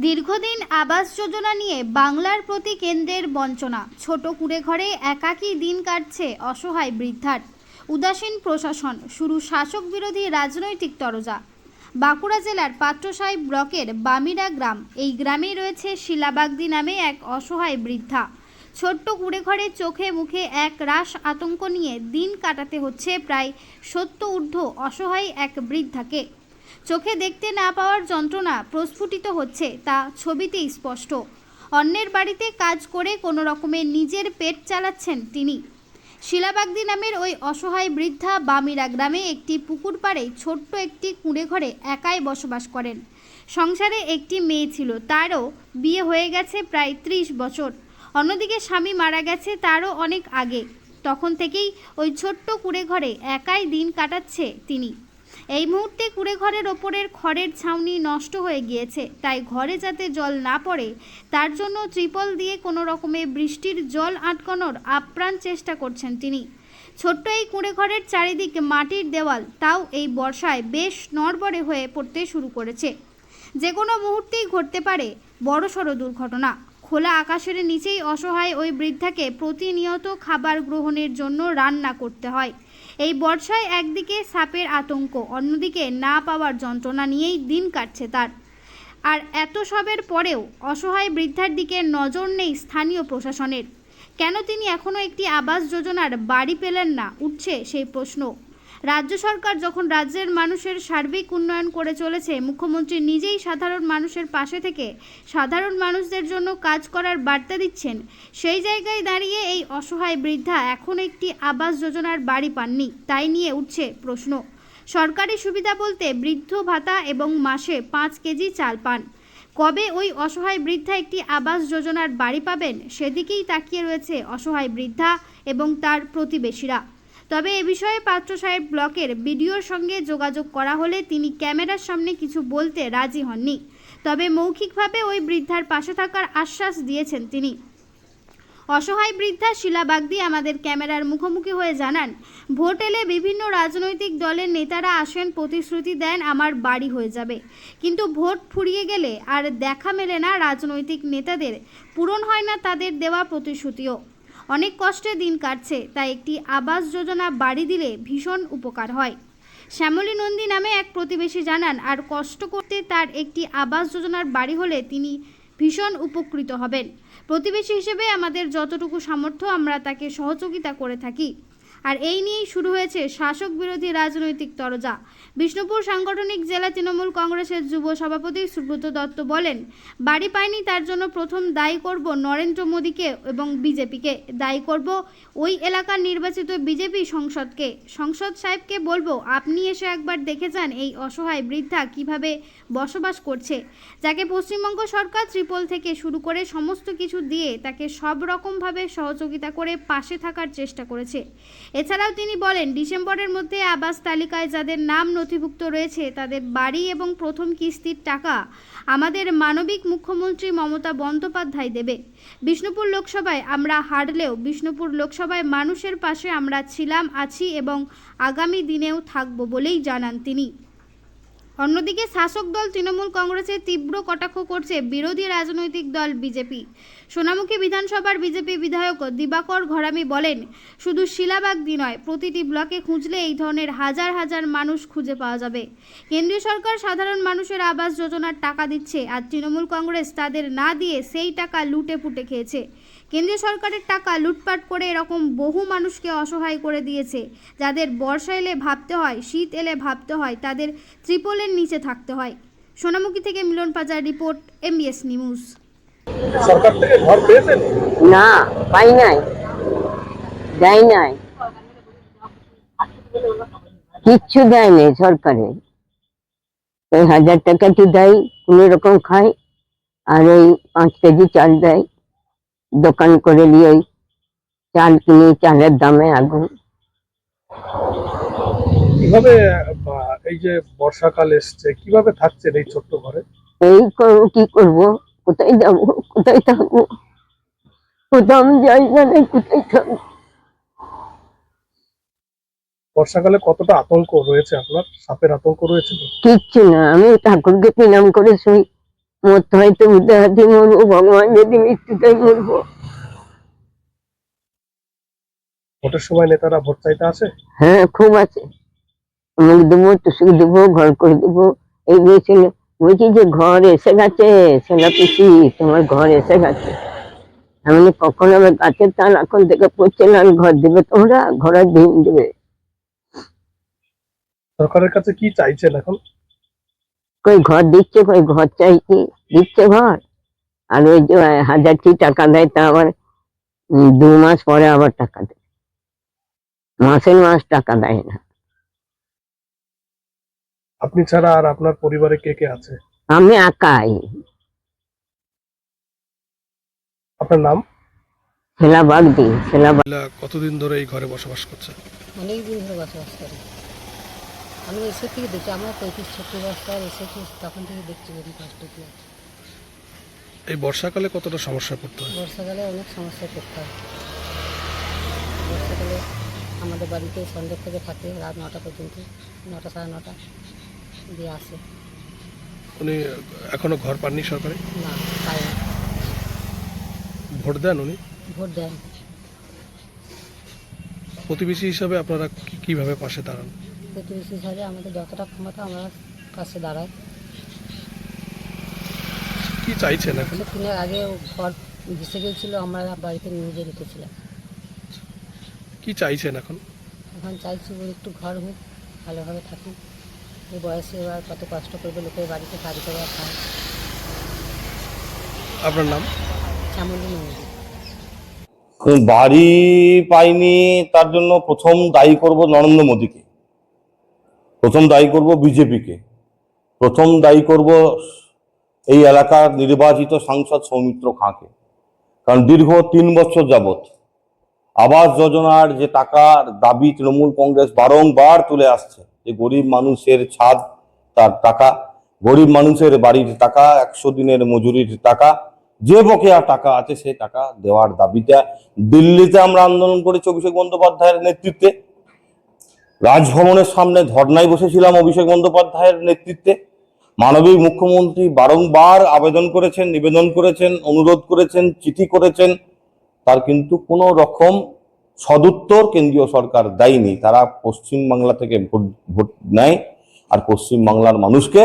দীর্ঘদিন আবাস যোজনা নিয়ে বাংলার প্রতি কেন্দ্রের বঞ্চনা। ছোট কুড়ে ঘরে একাকী দিন কাটছে অসহায় বৃদ্ধার। উদাসীন প্রশাসন, শুরু শাসক বিরোধী রাজনৈতিক তরজা। বাঁকুড়া জেলার পাত্রসাহেব ব্লকের বামিরা গ্রাম, এই গ্রামেই রয়েছে শিলাবাগদি নামে এক অসহায় বৃদ্ধা। ছোট্ট কুড়ে ঘরে চোখে মুখে এক রাস আতঙ্ক নিয়ে দিন কাটাতে হচ্ছে প্রায় সত্য ঊর্ধ্ব অসহায় এক বৃদ্ধাকে। চোখে দেখতে না পাওয়ার যন্ত্রণা প্রস্ফুটিত হচ্ছে, তা ছবিতেই স্পষ্ট। অন্যের বাড়িতে কাজ করে কোনো রকমে নিজের পেট চালাচ্ছেন তিনি। শিলাবাগদি নামের ওই অসহায় বৃদ্ধা বামিরা গ্রামে একটি পুকুর পাড়ে ছোট্ট একটি কুঁড়ে ঘরে একাই বসবাস করেন। সংসারে একটি মেয়ে ছিল, তারও বিয়ে হয়ে গেছে প্রায় ত্রিশ বছর। অন্যদিকে স্বামী মারা গেছে তারও অনেক আগে। তখন থেকেই ওই ছোট্ট কুঁড়ে ঘরে একাই দিন কাটাচ্ছে তিনি। এই মুহূর্তে কুড়ে ঘরের ওপরের খড়ের ছাউনি নষ্ট হয়ে গিয়েছে। তাই ঘরে যাতে জল না পড়ে, তার জন্য ত্রিপল দিয়ে কোনো রকমে বৃষ্টির জল আটকানোর আপ্রাণ চেষ্টা করছেন তিনি। ছোট্ট এই কুঁড়ে ঘরের চারিদিকে মাটির দেওয়াল, তাও এই বর্ষায় বেশ নড়বড়ে হয়ে পড়তে শুরু করেছে। যে কোনো মুহূর্তেই ঘটতে পারে বড়সড় দুর্ঘটনা। খোলা আকাশের নিচেই অসহায় ওই বৃদ্ধাকে প্রতিনিয়ত খাবার গ্রহণের জন্য রান্না করতে হয়। এই বর্ষায় একদিকে সাপের আতঙ্ক, অন্যদিকে না পাওয়ার যন্ত্রণা নিয়েই দিন কাটছে তার। আর এত সবের পরেও অসহায় বৃদ্ধার দিকে নজর নেই স্থানীয় প্রশাসনের। কেন তিনি এখনও একটি আবাস যোজনার বাড়ি পেলেন না, উঠছে সেই প্রশ্ন। রাজ্য সরকার যখন রাজ্যের মানুষের সার্বিক উন্নয়ন করে চলেছে, মুখ্যমন্ত্রী নিজেই সাধারণ মানুষের পাশে থেকে সাধারণ মানুষদের জন্য কাজ করার বার্তা দিচ্ছেন। সেই জায়গায় দাঁড়িয়ে এই অসহায় বৃদ্ধা এখন একটি আবাস যোজনার বাড়ি পাননি, তাই নিয়ে উঠছে প্রশ্ন। সরকারি সুবিধা বলতে বৃদ্ধ ভাতা এবং মাসে পাঁচ কেজি চাল পান। কবে ওই অসহায় বৃদ্ধা একটি আবাস যোজনার বাড়ি পাবেন, সেদিকেই তাকিয়ে রয়েছে অসহায় বৃদ্ধা এবং তার প্রতিবেশীরা। তবে এ বিষয়ে পাত্র সাহেব ব্লকের বিডিওর সঙ্গে যোগাযোগ করা হলে তিনি ক্যামেরার সামনে কিছু বলতে রাজি হননি। তবে মৌখিকভাবে ওই বৃদ্ধার পাশে থাকার আশ্বাস দিয়েছেন তিনি। অসহায় বৃদ্ধা শিলা বাগদি আমাদের ক্যামেরার মুখোমুখি হয়ে জানান, ভোট এলে বিভিন্ন রাজনৈতিক দলের নেতারা আসেন, প্রতিশ্রুতি দেন, আমার বাড়ি হয়ে যাবে। কিন্তু ভোট ফুরিয়ে গেলে আর দেখা মেলে না রাজনৈতিক নেতাদের, পূরণ হয় না তাদের দেওয়া প্রতিশ্রুতিও। অনেক কষ্টে দিন কাটছে, তাই একটি আবাস যোজনা বাড়ি দিলে ভীষণ উপকার হয়। শ্যামলী নন্দী নামে এক প্রতিবেশী জানান, আর কষ্ট করতে তার একটি আবাস যোজনার বাড়ি হলে তিনি ভীষণ উপকৃত হবেন। প্রতিবেশী হিসেবে আমাদের যতটুকু সামর্থ্য, আমরা তাকে সহযোগিতা করে থাকি। আর এই নিয়েই শুরু হয়েছে শাসক বিরোধী রাজনৈতিক তরজা। বিষ্ণুপুর সাংগঠনিক জেলা তৃণমূল কংগ্রেসের যুব সভাপতি সুব্রত দত্ত বলেন, বাড়ি পায়নি তার জন্য প্রথম দায়ী করব নরেন্দ্র মোদীকে এবং বিজেপিকে। দায়ী করব ওই এলাকার নির্বাচিত বিজেপি সংসদকে। সংসদ সাহেবকে বলব, আপনি এসে একবার দেখে যান এই অসহায় বৃদ্ধা কীভাবে বসবাস করছে। যাকে পশ্চিমবঙ্গ সরকার ত্রিপল থেকে শুরু করে সমস্ত কিছু দিয়ে তাকে সব রকমভাবে সহযোগিতা করে পাশে থাকার চেষ্টা করেছে। এছাড়াও তিনি বলেন, ডিসেম্বরের মধ্যে আবাস তালিকায় যাদের নাম নথিভুক্ত রয়েছে, তাদের বাড়ি এবং প্রথম কিস্তির টাকা আমাদের মানবিক মুখ্যমন্ত্রী মমতা বন্দ্যোপাধ্যায় দেবে। বিষ্ণুপুর লোকসভায় আমরা হারলেও বিষ্ণুপুর লোকসভায় মানুষের পাশে আমরা ছিলাম, আছি এবং আগামী দিনেও থাকব বলেই জানান তিনি। অন্যদিকে শাসক দল তৃণমূল কংগ্রেসের তীব্র কটাক্ষ করছে বিরোধী রাজনৈতিক দল বিজেপি। সোনামুখী বিধানসভার বিজেপি বিধায়ক দিবাকর ঘরামি বলেন, শুধু শিলাবাগদি নয়, প্রতিটি ব্লকে খুঁজলে এই ধরনের হাজার হাজার মানুষ খুঁজে পাওয়া যাবে। কেন্দ্রীয় সরকার সাধারণ মানুষের আবাস যোজনার টাকা দিচ্ছে, আর তৃণমূল কংগ্রেস তাদের না দিয়ে সেই টাকা লুটে পুটে খেয়েছে। কেন্দ্রীয় সরকারের টাকা লুটপাট করে এরকম বহু মানুষকে অসহায় করে দিয়েছে। যাদের বর্ষা এলে ভাবতে হয় শীত এলে ভাবতে হয় তাদের ত্রিপলের নিচে থাকতে হয়। সোনামুখী থেকে Milan Pajar report MBS news. সরকার থেকে ঘর পেয়েছেন? না পাই নাই। দেয় নাই। কিচ্ছু দেয়নি সরকারে। ওই হাজার টাকাটি দেয় কোনো রকম খায় আর ওই পাঁচ কেজি চাল দেয়। দোকান করে নিয়ে ওই চাল কিনে চালের দামে আগুন। কীভাবে এই যে বর্ষাকাল এসছে কীভাবে থাকছেন এই ছোট্ট ঘরে? এই কি করব? কোথায় যাব? কোথায় থাকব? কোথাও জায়গা নেই কোথায় থাকব? বর্ষাকালে কতটা আতঙ্ক রয়েছে আপনার? সাপের আতঙ্ক রয়েছে? কিচ্ছু না আমি ঠাকুরকে প্রণাম করে শুই। মরতে হয়তো হাতে মরবো ভগবান যদি মৃত্যুটাই মরবো। ভোটের সময় নেতারা ভোট চাইতে আসে হ্যাঁ খুব আছে। মুখ দেবো টুসুক দেবো ঘর করে দেবো। এই বলছিল বলছি যে ঘর এসে গেছে সেনা পিসি তোমার ঘর এসে গেছে। আমি কখন আমার গাছের টান এখন থেকে পড়ছে না ঘর দেবে তোমরা? ঘরের দিন দেবে। সরকারের কাছে কি চাইছেন এখন? কই ঘর দিচ্ছে কই ঘর চাইছি দিচ্ছে ঘর? আর ওই যে হাজারটি টাকা দেয় তা আবার দু মাস পরে আবার টাকা দেয়। মাসের মাস টাকা দেয় না। আপনি ছাড়া আর আপনার পরিবারে কে কে আছে? আমি একাই। আপনার নাম? ছেলা বাগ দিই ছেলা কতদিন ধরে এই ঘরে বসবাস করছেন? অনেক দিন ধরে বসবাস করি। আমি এসে থেকে দেখছি আমরা পঁয়ত্রিশ ছত্রিশ বছর এসেছি তখন থেকে দেখছি গরিব কষ্ট কী আছে। এই বর্ষাকালে কতটা সমস্যা পড়তে হয়? বর্ষাকালে অনেক সমস্যা পড়তে হয়। বর্ষাকালে আমাদের বাড়িতে সন্ধ্যে থেকে থাকে রাত নটা পর্যন্ত নটা সাড়ে নটা দিয়ে আসে। উনি এখনও ঘর পাননি সরকারে? না পাই ভোট দেন উনি? ভোট দেন। প্রতিবেশী হিসাবে আপনারা কি- কীভাবে পাশে দাঁড়ান? প্রতিবেশী হিসাবে আমাদের যতটা ক্ষমতা আমরা কাছে দাঁড়াই। কি চাইছেন এখন? কিছুদিনের আগে ঘর ভেসে গিয়েছিল আমরা বাড়িতে নিয়ে রেখেছিলাম। কি চাইছেন এখন? এখন চাইছি ওর একটু ঘর হোক ভালোভাবে থাকি এই বয়সে এবার কত কষ্ট করবে লোকের বাড়িতে কাজ করে খায়। আপনার নাম? চামুন্ডি মন্দির বাড়ি পাইনি তার জন্য প্রথম দায়ী করব নরেন্দ্র মোদীকে। প্রথম দায়ী করব বিজেপিকে। প্রথম দায়ী করব এই এলাকার নির্বাচিত সাংসদ সৌমিত্র খাঁকে। কারণ দীর্ঘ তিন বছর যাবৎ আবাস যোজনার যে টাকার দাবি তৃণমূল কংগ্রেস বারংবার তুলে আসছে, যে গরিব মানুষের ছাদ তার টাকা, গরিব মানুষের বাড়ির টাকা, একশো দিনের মজুরির টাকা, যে বকেয়া টাকা আছে সেই টাকা দেওয়ার দাবিটা দিল্লিতে আমরা আন্দোলন করেছি অভিষেক বন্দ্যোপাধ্যায়ের নেতৃত্বে। রাজভবনের সামনে ধর্নায় বসেছিলাম অভিষেক বন্দ্যোপাধ্যায়ের নেতৃত্বে। মানবিক মুখ্যমন্ত্রী বারংবার আবেদন করেছেন, নিবেদন করেছেন, অনুরোধ করেছেন, চিঠি করেছেন। তার কিন্তু কোনো রকম সদুত্তর কেন্দ্রীয় সরকার দেয়নি। তারা পশ্চিম বাংলা থেকে ভোট ভোট নেয় আর পশ্চিম বাংলার মানুষকে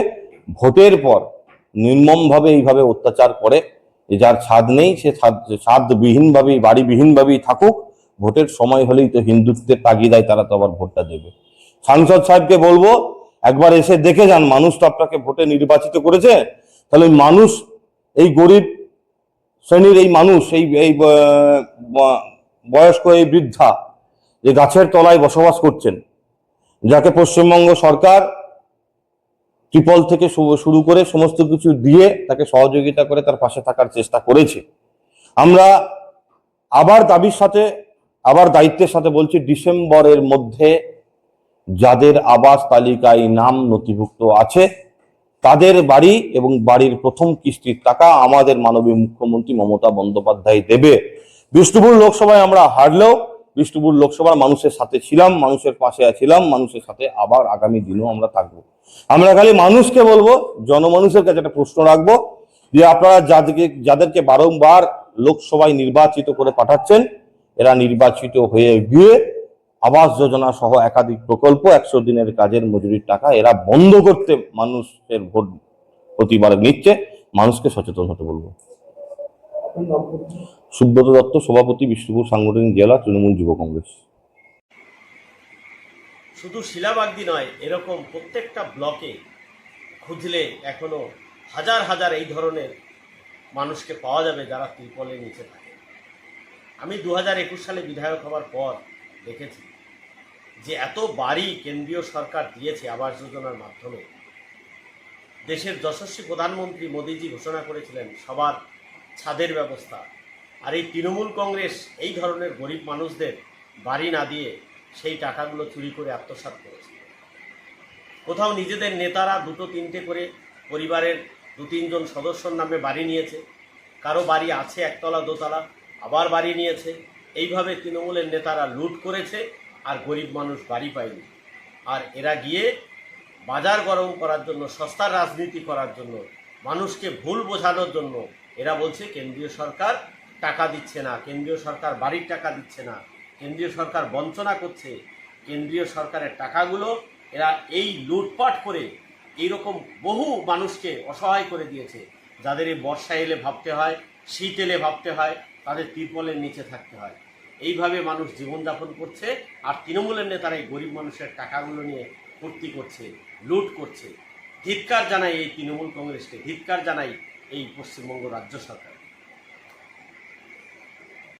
ভোটের পর নির্মমভাবে এইভাবে অত্যাচার করে। যার ছাদ নেই, সে ছাদ ছাদবিহীনভাবেই, বাড়িবিহীনভাবেই থাকুক। ভোটের সময় হলেই তো হিন্দুত্বের তাগিদায় তারা তো আবার ভোটটা দেবে। সাংসদ সাহেবকে বলব, একবার এসে দেখে যান, মানুষ তো আপনাকে ভোটে নির্বাচিত করেছে, তাহলে মানুষ, এই গরিব শ্রেণির এই মানুষ, এই এই বয়স্ক এই বৃদ্ধা যে গাছের তলায় বসবাস করছেন, যাকে পশ্চিমবঙ্গ সরকার ত্রিপল থেকে শুরু করে সমস্ত কিছু দিয়ে তাকে সহযোগিতা করে তার পাশে থাকার চেষ্টা করেছে। আমরা আবার দাবির সাথে আবার দায়িত্বের সাথে বলছি, ডিসেম্বরের মধ্যে যাদের আবাস তালিকায় নাম নথিভুক্ত আছে, তাদের বাড়ি এবং বাড়ির প্রথম কিস্তির টাকা আমাদের মাননীয় মুখ্যমন্ত্রী মমতা বন্দ্যোপাধ্যায় দেবে। বিষ্ণুপুর লোকসভায় আমরা হারলেও, বিষ্ণুপুর লোকসভার মানুষের সাথে ছিলাম, মানুষের পাশে ছিলাম, মানুষের সাথে আবার আগামী দিনেও আমরা থাকব। আমরা খালি মানুষকে বলব, জনমানুষের কাছে একটা প্রশ্ন রাখব, যে আপনারা যাদেরকে যাদেরকে বারংবার লোকসভায় নির্বাচিত করে পাঠাচ্ছেন এরা নির্বাচিত হয়ে গিয়ে আবাস যোজনা সহ একাধিক প্রকল্প একশো দিনের কাজের মজুরির টাকা এরা বন্ধ করতে মানুষের ভোট প্রতিবার নিচ্ছে। মানুষকে সচেতন হতে বলব। সুব্রত দত্ত, সভাপতি, বিষ্ণুপুর সাংগঠনিক জেলা, তৃণমূল যুব কংগ্রেস। শুধু শিলাবাগদি নয়, এরকম প্রত্যেকটা ব্লকে খুঁজলে এখনও হাজার হাজার এই ধরনের মানুষকে পাওয়া যাবে যারা ত্রিপলের নিচে থাকে। আমি দু হাজার একুশ সালে বিধায়ক হওয়ার পর দেখেছি যে এত বাড়ি কেন্দ্রীয় সরকার দিয়েছে আবাস যোজনার মাধ্যমে। দেশের যশস্বী প্রধানমন্ত্রী মোদীজি ঘোষণা করেছিলেন, সবার ছাদের ব্যবস্থা। আর এই তৃণমূল কংগ্রেস এই ধরনের গরিব মানুষদের বাড়ি না দিয়ে সেই টাকাগুলো চুরি করে আত্মসাৎ করেছে। কোথাও নিজেদের নেতারা দুটো তিনটে করে পরিবারের দু তিনজন সদস্যর নামে বাড়ি নিয়েছে। কারও বাড়ি আছে একতলা, দোতলা আবার বাড়ি নিয়েছে। এইভাবে তৃণমূলের নেতারা লুট করেছে আর গরিব মানুষ বাড়ি পায়নি। আর এরা গিয়ে বাজার গরম করার জন্য, সস্তার রাজনীতি করার জন্য, মানুষকে ভুল বোঝানোর জন্য এরা বলছে, কেন্দ্রীয় সরকার টাকা দিচ্ছে না, কেন্দ্রীয় সরকার বাড়ির টাকা দিচ্ছে না, কেন্দ্রীয় সরকার বঞ্চনা করছে, কেন্দ্রীয় সরকারের টাকাগুলো এরা এই লুটপাট করে এইরকম বহু মানুষকে অসহায় করে দিয়েছে। যাদের এই বর্ষা এলে ভাবতে হয়, শীত এলে ভাবতে হয় তাদের তিরপলের নিচে থাকতে হয়। এইভাবে মানুষ জীবনযাপন করছে আর তৃণমূলের নেতারা এই গরিব মানুষের টাকাগুলো নিয়ে ফুর্তি করছে, লুট করছে। ধিৎকার জানাই এই তৃণমূল কংগ্রেসকে, ধিৎকার জানাই এই পশ্চিমবঙ্গ রাজ্য সরকার।